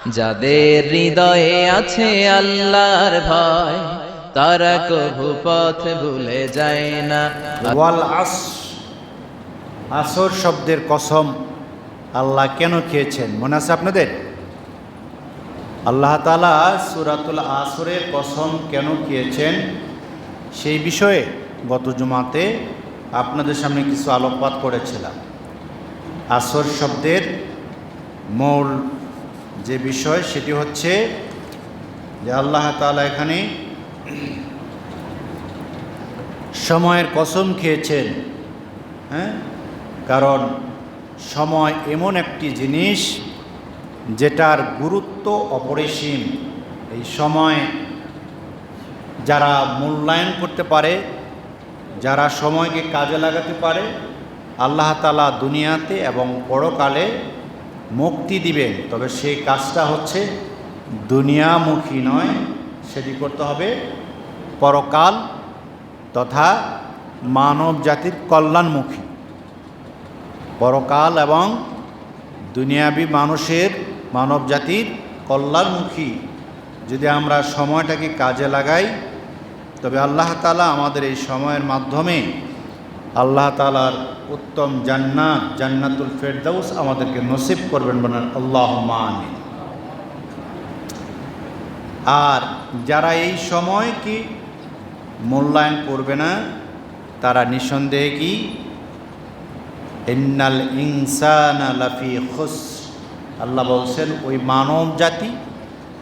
যাদের হৃদয়ে আছে আল্লাহর ভয়, তারা কভু পথ ভুলে যায় না। ওয়াল আস আসর শব্দের কসম আল্লাহ কেন খেয়েছেন? মনে আছে আপনাদের? আল্লাহ তালা সুরাতুল আসরের কসম কেন খেয়েছেন? সেই বিষয়ে গত জুমাতে আপনাদের সামনে কিছু আলোকপাত করেছিলাম। আসর শব্দের মূল যে বিষয় সেটি হচ্ছে যে আল্লাহ তালা এখানে সময়ের কসম খেয়েছেন হ্যাঁ? কারণ সময় এমন একটি জিনিস যেটার গুরুত্ব অপরিসীম। এই সময় যারা মূল্যায়ন করতে পারে, যারা সময়কে কাজে লাগাতে পারে, আল্লাহ তালা দুনিয়াতে এবং পরকালে মুক্তি দিবেন। তবে সেই কাজটা হচ্ছে দুনিয়ামুখী নয়, সেটি করতে হবে পরকাল তথা মানব জাতির কল্যাণমুখী। পরকাল এবং দুনিয়াবি মানুষের মানব জাতির কল্যাণমুখী। যদি আমরা সময়টাকে কাজে লাগাই, তবে আল্লাহ তালা আমাদের এই সময়ের মাধ্যমে আল্লাহ তালার উত্তম জান্নাত, জান্নাতুল ফেরদাউস আমাদেরকে নসিব করবেন বলেন আল্লাহ আমিন। আর যারা এই সময়কে মূল্যায়ন করবে না, তারা নিঃসন্দেহে কি? ইন্নাল ইনসান লাফি খুস। আল্লাহ বলছেন, ওই মানব জাতি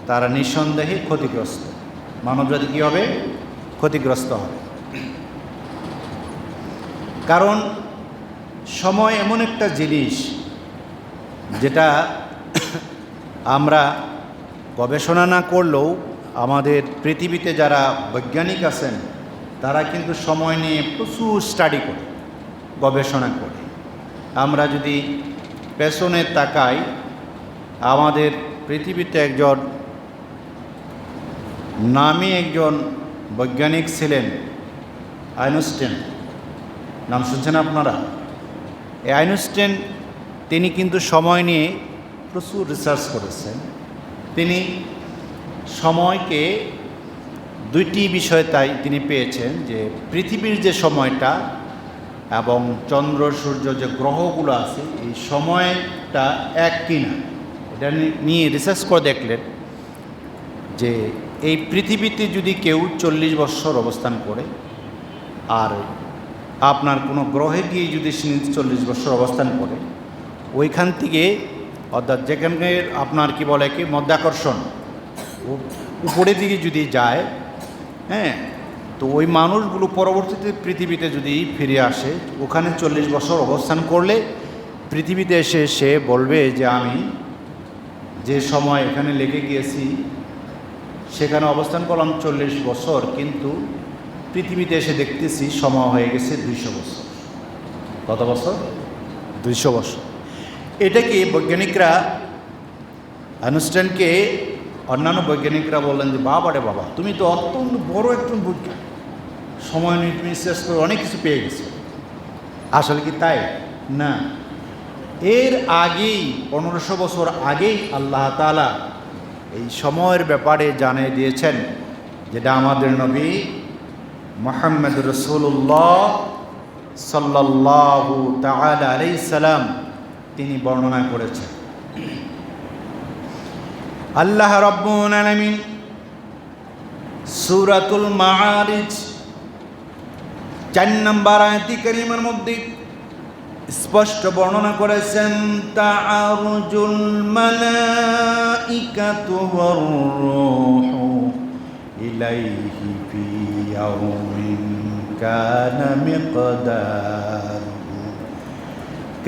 তারা নিঃসন্দেহে ক্ষতিগ্রস্ত। মানব জাতি কী হবে? ক্ষতিগ্রস্ত হবে। কারণ সময় এমন একটা জিনিস যেটা আমরা গবেষণা না করলেও আমাদের পৃথিবীতে যারা বৈজ্ঞানিক আছেন, তারা কিন্তু সময় নিয়ে প্রচুর স্টাডি করে, গবেষণা করে। আমরা যদি পেছনে তাকাই, আমাদের পৃথিবীতে একজন নামী একজন বৈজ্ঞানিক ছিলেন আইনস্টেন নাম শুনছেন আপনারা? এই আইনস্টেন তিনি কিন্তু সময় নিয়ে প্রচুর রিসার্চ করেছেন। তিনি সময়কে দুইটি বিষয় তাই তিনি পেয়েছেন, যে পৃথিবীর যে সময়টা এবং চন্দ্র, সূর্য যে গ্রহগুলো আছে, এই সময়টা এক কিনা, এটা নিয়ে রিসার্চ করে দেখলেন যে এই পৃথিবীতে যদি কেউ চল্লিশ বছর অবস্থান করে, আর আপনার কোনো গ্রহে গিয়ে যদি চল্লিশ বছর অবস্থান করে, ওইখান থেকে অর্থাৎ যেখানে আপনার কি বলে কি মধ্যাকর্ষণ উপরের দিকে যদি যায় হ্যাঁ তো ওই মানুষগুলো পরবর্তীতে পৃথিবীতে যদি ফিরে আসে, ওখানে চল্লিশ বছর অবস্থান করলে পৃথিবীতে এসে সে বলবে যে আমি যে সময় এখানে লেগে গিয়েছি, সেখানে অবস্থান করলাম চল্লিশ বছর, কিন্তু পৃথিবীতে এসে দেখতেছি সময় হয়ে গেছে দুইশো বছর। কত বছর? দুইশো বছর। এটাকে বৈজ্ঞানিকরা আনুষ্ঠানকে অন্যান্য বৈজ্ঞানিকরা বললেন যে, বাবা রে বাবা, তুমি তো অত্যন্ত বড় একজন বৈজ্ঞানিক। সময় নিয়ে তুমি শেষ করে অনেক কিছু পেয়ে গেছো। আসলে কি তাই? না। এর আগেই, পনেরোশো বছর আগেই আল্লাহ তালা এই সময়ের ব্যাপারে জানিয়ে দিয়েছেন, যেটা আমাদের নবী মোহাম্মদ রসুল্লাহ সাল্লাল্লাহু তাআলা আলাইহিস সালাম তিনি বর্ণনা করেছেন। আল্লাহ রব্বুল সূরাতুল মাআরিজ চার নম্বর আয়তি কারিমার মধ্যে স্পষ্ট বর্ণনা করেছেন, তাআরুজুল মালাইকাতু ওয়ার ইলাইহি ফি ইয়াউমিন কানা মিকদারুহু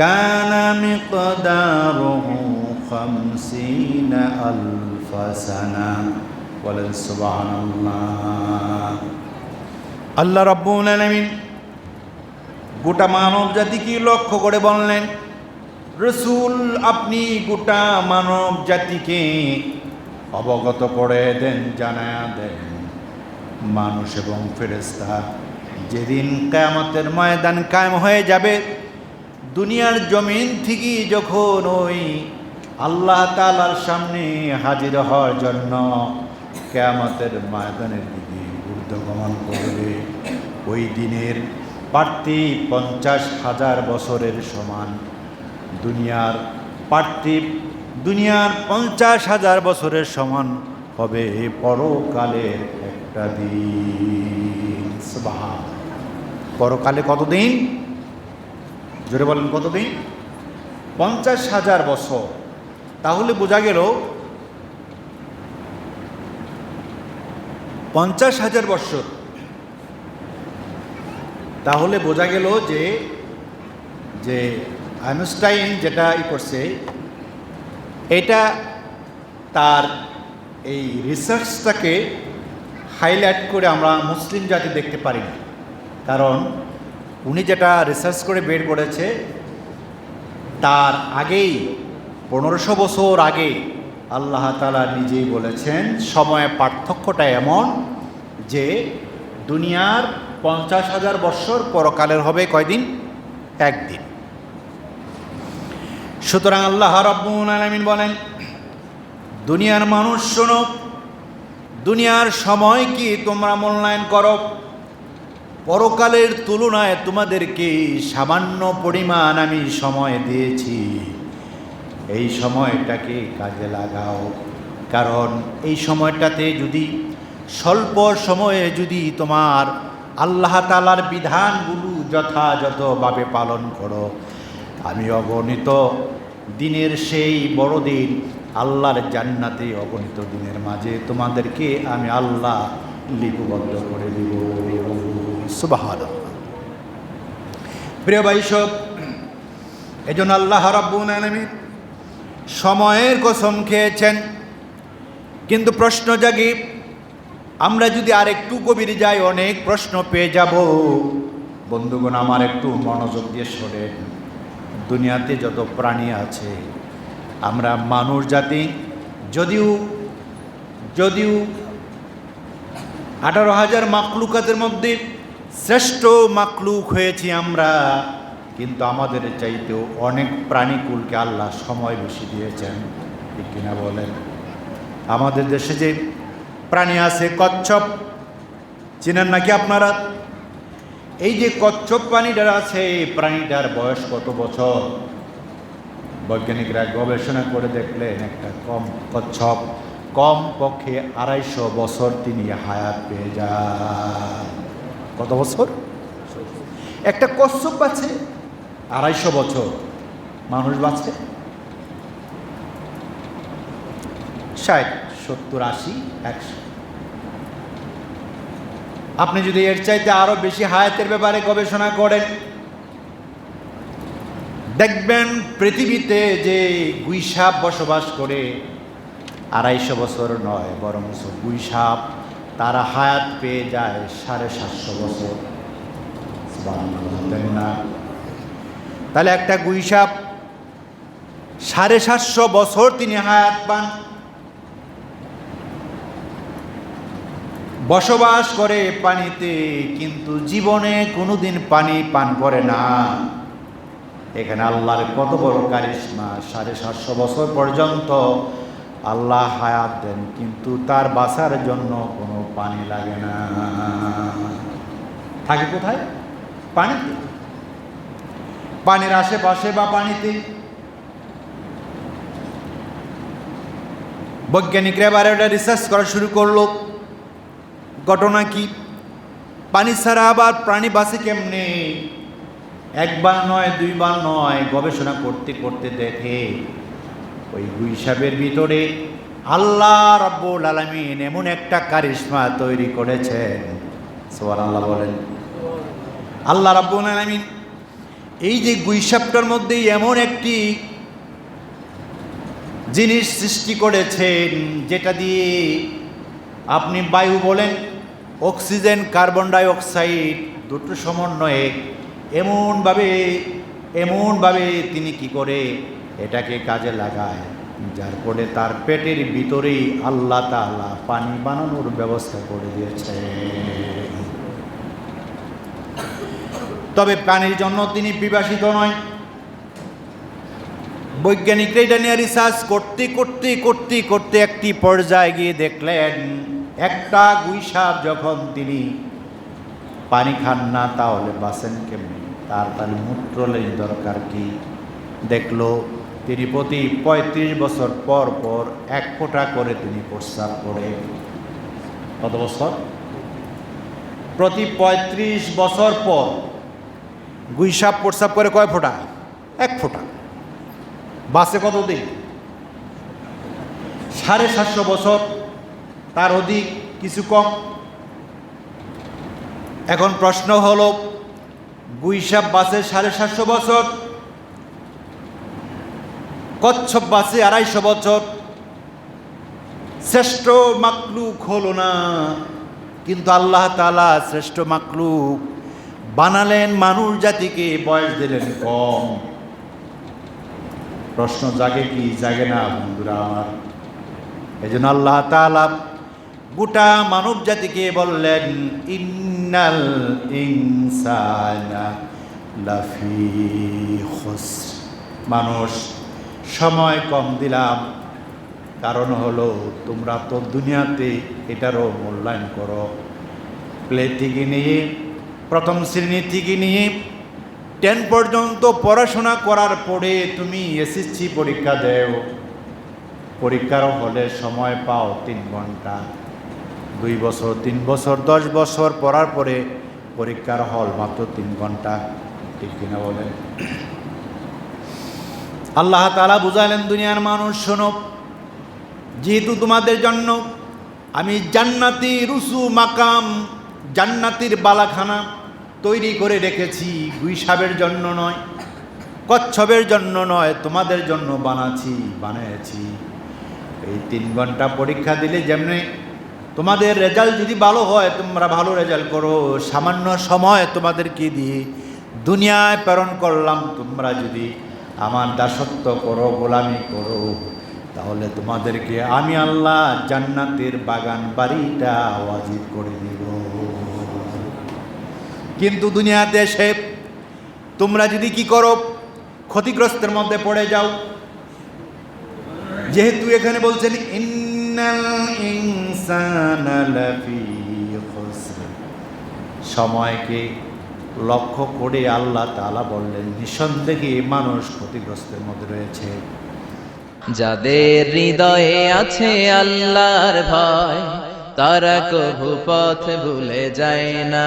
কানা মিকদারুহু খামসিনা আলফা সানা বলেন, সুবহানাল্লাহ। আল্লাহ রাব্বুল আলামিন গোটা মানব জাতিকে লক্ষ্য করে বললেন, রসুল, আপনি গোটা মানব জাতিকে অবগত করে দেন, জানায়া দেন। মানুষ এবং ফেরেস্তা যেদিন কায়ামতের ময়দান কায়েম হয়ে যাবে, দুনিয়ার জমিন থেকে যখন ওই আল্লাহ তালার সামনে হাজির হওয়ার জন্য কেয়ামতের ময়দানের দিকে ঊর্ধ্বগমন করবে, ওই দিনের প্রার্থী পঞ্চাশ হাজার বছরের সমান। দুনিয়ার প্রার্থী দুনিয়ার পঞ্চাশ হাজার বছরের সমান হবে পরকালের একটা দিন। পরকালে কতদিন? জোরে বলেন, কতদিন? পঞ্চাশ হাজার বছর। তাহলে বোঝা গেল পঞ্চাশ হাজার বছর তাহলে বোঝা গেল যে যে আইনস্টাইন যেটা ই করছে এটা তার এই রিসার্চটাকে হাইলাইট করে আমরা মুসলিম জাতি দেখতে পারি না। কারণ উনি যেটা রিসার্চ করে বের করেছে, তার আগেই, পনেরোশো বছর আগে আল্লাহ তালা নিজেই বলেছেন, সময় পার্থক্যটা এমন যে দুনিয়ার পঞ্চাশ হাজার বৎসর পরকালের হবে কয়দিন? একদিন। সুতরাং আল্লাহ রব্বুল আলমিন বলেন, দুনিয়ার মানুষ শোনো, দুনিয়ার সময় কি তোমরা মূল্যায়ন করো? পরকালের তুলনায় তোমাদেরকে সামান্য পরিমাণ আমি সময় দিয়েছি। এই সময়টাকে কাজে লাগাও। কারণ এই সময়টাতে যদি স্বল্প সময়ে যদি তোমার আল্লাহ তালার বিধানগুলো যথাযথভাবে পালন করো আমি অগণিত দিনের সেই বড় দিন আল্লাহর জান্নাতে অগণিত দিনের মাঝে তোমাদেরকে আমি আল্লাহ লিপিবদ্ধ করে দিব। প্রিয় সব এই জন্য আল্লাহ রাব্বুল আলামিন সময়ের কসম খেয়েছেন। কিন্তু প্রশ্ন জাগি, আমরা যদি আর একটু গভীরে যাই, অনেক প্রশ্ন পেয়ে যাব। বন্ধুগণ, আমার একটু মনোযোগ দিয়ে শোনেন। দুনিয়াতে যত প্রাণী আছে, আমরা মানুষ জাতি, যদিও যদিও আঠারো হাজার মাকলুকাতের মধ্যে শ্রেষ্ঠ মাকলুক হয়েছি আমরা, কিন্তু আমাদের চাইতেও অনেক প্রাণীকুলকে আল্লাহ সময় বেশি দিয়েছেন, ঠিক কিনা বলেন? আমাদের দেশে যে প্রাণী আছে কচ্ছপ, চিনেন নাকি আপনারা? এই যে কচ্ছপ প্রাণীটার আছে, এই প্রাণীটার বয়স কত বছর? বৈজ্ঞানিকরা গবেষণা করে দেখলেন একটা কম কচ্ছপ কম পক্ষে আড়াইশো বছর তিনি হায়াত পেয়ে যান। কত বছর? একটা কচ্ছপ আছে আড়াইশো বছর। মানুষ বাঁচে? ষাট, সত্তর, আশি, একশো। আপনি যদি এর চাইতে আরও বেশি হায়াতের ব্যাপারে গবেষণা করেন, দেখবেন পৃথিবীতে যে গুইসাপ বসবাস করে আড়াইশো বছর নয়, বরং গুইসাপ তারা হায়াত পেয়ে যায় সাড়ে সাতশো বছর। না? তাহলে একটা গুইসাপ সাড়ে সাতশো বছর তিনি হায়াত পান। বসবাস করে পানিতে, কিন্তু জীবনে কোনোদিন পানি পান করে না। এখানে আল্লাহর কত বড় কারিশমা, সাড়ে সাতশো বছর পর্যন্ত আল্লাহ হায়াত দেন, কিন্তু তার বাসার জন্য কোনো পানি লাগে না। থাকে কোথায়? পানিতে। পানির আশেপাশে বা পানিতে। বৈজ্ঞানিকরা এবার এটা রিসার্চ করা শুরু করল। ঘটনা কি? পানি ছাড়া আবার প্রাণী বাঁচে কেমনে? একবার নয়, দুইবার নয়, গবেষণা করতে করতে দেখে। ওই গুইসাবের ভিতরে আল্লাহ রব্বুল আলমিন এমন একটা কারিশমা তৈরি করেছেন। সোয়ার আল্লাহ বলেন। আল্লাহ রব্বুল আলমিন এই যে গুইসাবটার মধ্যেই এমন একটি জিনিস সৃষ্টি করেছেন, যেটা দিয়ে আপনি বায়ু বলেন অক্সিজেন, কার্বন ডাই অক্সাইড দুটো সমন্বয়ে এমনভাবে এমনভাবে তিনি কি করে এটাকে কাজে লাগায়? যার ফলে তার পেটের ভিতরেই আল্লাহ তাআলা পানি বানানোর ব্যবস্থা করে দিয়েছে। তবে পানির জন্য তিনি বিভাসিত নয়। বৈজ্ঞানিকরা এটা নিয়ে রিসার্চ করতে করতে করতে করতে একটি পর্যায়ে গিয়ে দেখলেন একটা গুইসাপ যখন তিনি পানি খান না, তাহলে বাঁচেন কেমনি? তার তাহলে মূত্রলের দরকার কি? দেখল, তিনি প্রতি পঁয়ত্রিশ বছর পর পর এক ফোঁটা করে তিনি প্রস্রাব করে। কত বছর? প্রতি পঁয়ত্রিশ বছর পর গুইসাপ প্রস্রাব করে কয় ফোঁটা? এক ফোঁটা। বাসে কত দিন সাড়ে সাতশো বছর। তার অধিক কিছু কম। এখন প্রশ্ন হলো গুইসাপ বাসে সাড়ে সাতশো বছর, কচ্ছপ বাসে আড়াইশো বছর, শ্রেষ্ঠ মাকলুক হলো না। কিন্তু আল্লাহ তালা শ্রেষ্ঠ মাকলুক, বানালেন মানুষ জাতিকে, বয়স দিলেন কম। প্রশ্ন জাগে কি? জাগে না বন্ধুরা আমার। এই জন্য আল্লাহ তালা গোটা মানব জাতিকে বললেন, ইন্নাল ইনসানা লাফি মানুষ, সময় কম দিলাম। কারণ হলো, তোমরা তো দুনিয়াতে এটারও মূল্যায়ন করো। প্লে থেকে নিয়ে, প্রথম শ্রেণি থেকে নিয়ে, টেন পর্যন্ত পড়াশোনা করার পরে তুমি এসএসসি পরীক্ষা দেও। পরীক্ষার হলে সময় পাও তিন ঘণ্টা। দুই বছর, তিন বছর, দশ বছর পড়ার পরে পরীক্ষার হল মাত্র তিন ঘণ্টা। ঠিক কিনা বলেন? আল্লাহ তালা বুঝাইলেন, দুনিয়ার মানুষ, শোনো, যেহেতু তোমাদের জন্য আমি জান্নাতি রুসু মাকাম, জান্নাতির বালাখানা তৈরি করে রেখেছি, গুইসাবের জন্য নয়, কচ্ছপের জন্য নয়, তোমাদের জন্য বানাচ্ছি, বানিয়েছি। এই তিন ঘণ্টা পরীক্ষা দিলে যেমনি তোমাদের রেজাল্ট যদি ভালো হয়, তোমরা ভালো রেজাল্ট করো। সামান্য সময় তোমাদেরকে দিয়ে দুনিয়ায় প্রেরণ করলাম, তোমরা যদি আমার দাসত্ব করো, গোলামি করো, তাহলে তোমাদেরকে আমি আল্লাহ জান্নাতের বাগান বাড়িটা ওয়াজিব করে দিব। কিন্তু দুনিয়াতে এসে তোমরা যদি কি করো, ক্ষতিগ্রস্তের মধ্যে পড়ে যাও। যেহেতু এখানে বলছেন সময়কে লক্ষ্য করে আল্লাহ তালা বললেন, নিঃসন্দেহে মানুষ ক্ষতিগ্রস্তের মধ্যে রয়েছে। যাদের হৃদয়ে আছে আল্লাহর ভয়, তারা কভু পথ ভুলে যায় না।